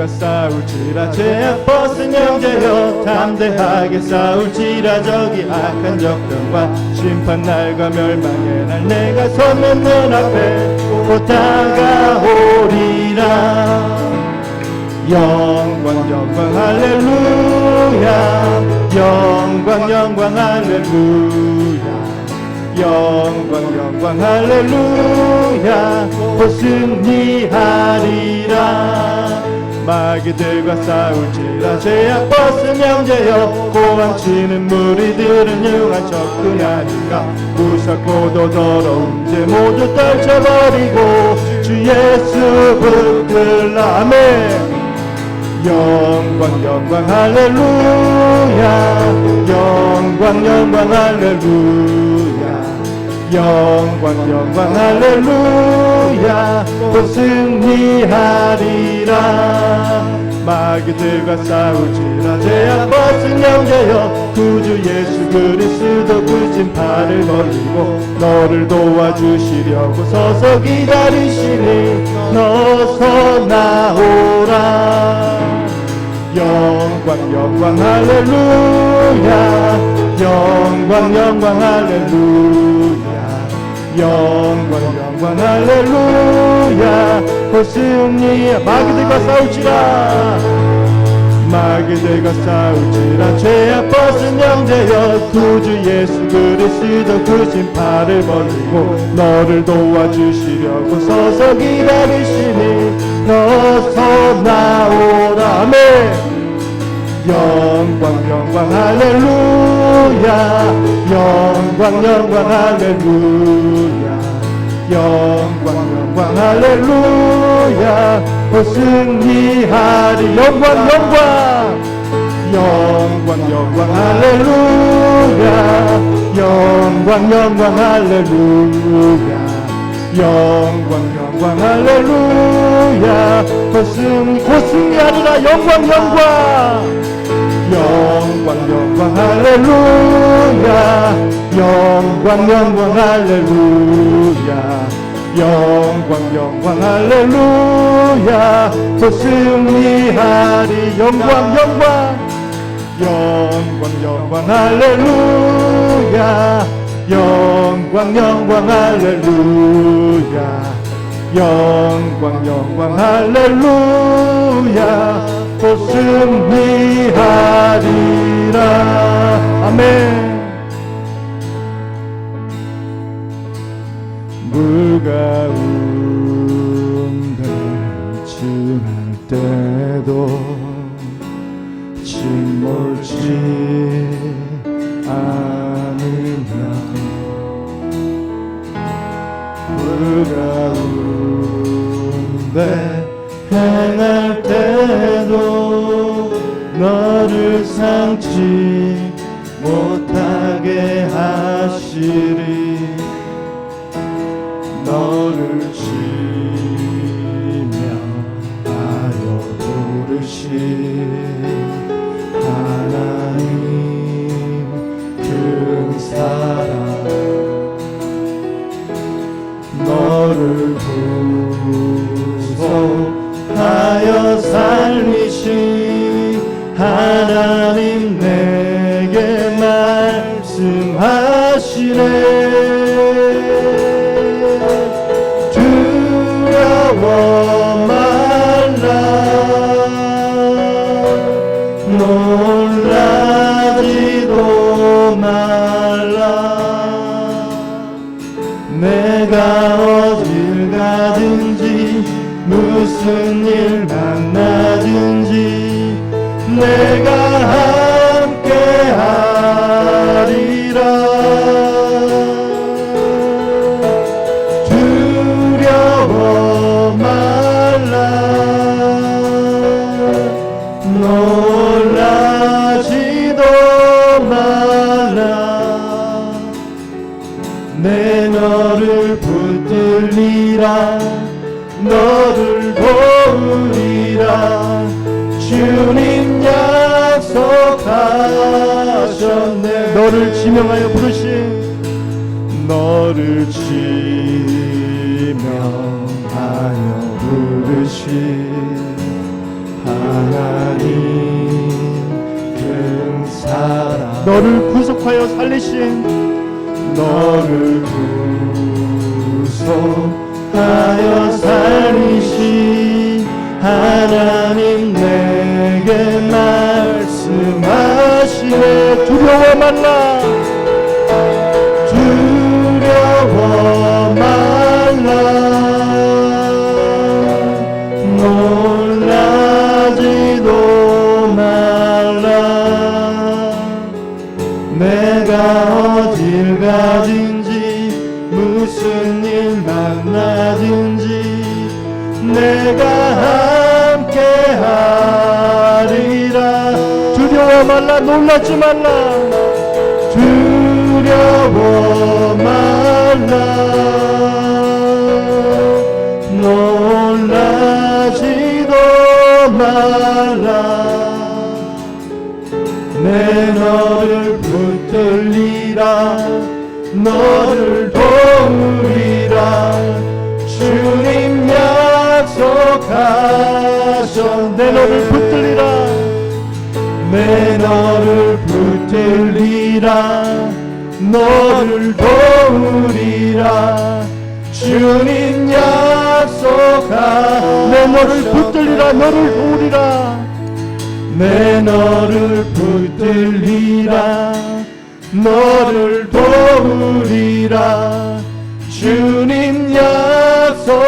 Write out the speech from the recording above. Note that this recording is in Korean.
마귀들과 싸울지라 죄악 벗은 형제여 담대하게 싸울지라 저기 악한 적들과 심판 날과 멸망의 날 내가 서면 눈앞에 곧 다가오리라. 영광 영광 할렐루야. 영광 영광 할렐루야. 영광 영광 할렐루야. 곧 승리하리라 마귀들과 싸울지라 죄악 벗은 형제여 고함치는 무리들은 융한 적군이 아닌가? 무섭고도 더러운 죄 모두 떨쳐버리고 주 예수 붙들라. 아멘. 영광 영광 할렐루야. 영광 영광 할렐루야. 영광 영광 할렐루야 곧 승리하리라. 마귀들과 싸우지라 벗은 형제여 구주 예수 그리스도 그 진파를 벌리고 너를 도와주시려고 서서 기다리시니 너서 나오라. 영광 영광 할렐루야. 영광 영광 할렐루야 영광 영광 할렐루야. 곧 승리 마귀들과 싸울지라. 마귀들과 싸울지라. 죄악 벗은 형제여. 구주 예수 그리스도 그 진파를 벌리고 너를 도와주시려고 서서 기다리시니 너서 나오라. 아멘 영광 영광 할렐루야. 영광 영광 할렐루야. 영광 영광 할렐루야. 곧 승리하리. 영광 영광. 영광 영광 할렐루야. 영광 영광 할렐루야. 영광 영광 할렐루야. 곧 승리 곧 승리하리라. 영광 영광 영광 영광 할렐루야. 영광 영광 할렐루야. 영광 영광 할렐루야. 곧 승리하리. 영광 영광. 영광 영광 할렐루야. 영광 영광 할렐루야. 영광 영광 할렐루야 곧 승리하리라 아멘. 물 가운데 지날 때도 침몰지 않으면 물 가운데 너를 상치 못하게 하시리. 너를 지며 하여 부르시. 하나님 큰 사랑. 너를 구속하여 살리신 하나님 내게 말씀하시네. 두려워 말라. 놀라지도 말라. 내가 어딜 가든지 무슨 일 만나든지 내가 함께 하리라. 두려워 말라. 놀라지도 말라. 내 너를 붙들리라 약속하셨네. 너를 지명하여 부르신 너를 지명하여 부르신 하나님 그 사랑. 너를 구속하여 살리신 너를 구속하여 살리신 하나님 내게 말 일 만나든지 내가 함께 하리라. 두려워 말라 놀라지 말라. 두려워 말라. 놀라지도 말라. 내 너를 붙들리라 너를 도우리라. 주님 약속하셨 내 너를 붙들리라. 내 너를 붙들리라. 너를 도우리라. 주님 약속하 내 너를 붙들리라. 너를 도우리라. 내 너를 붙들리라 너를 도우리라. 주님 약속하셨네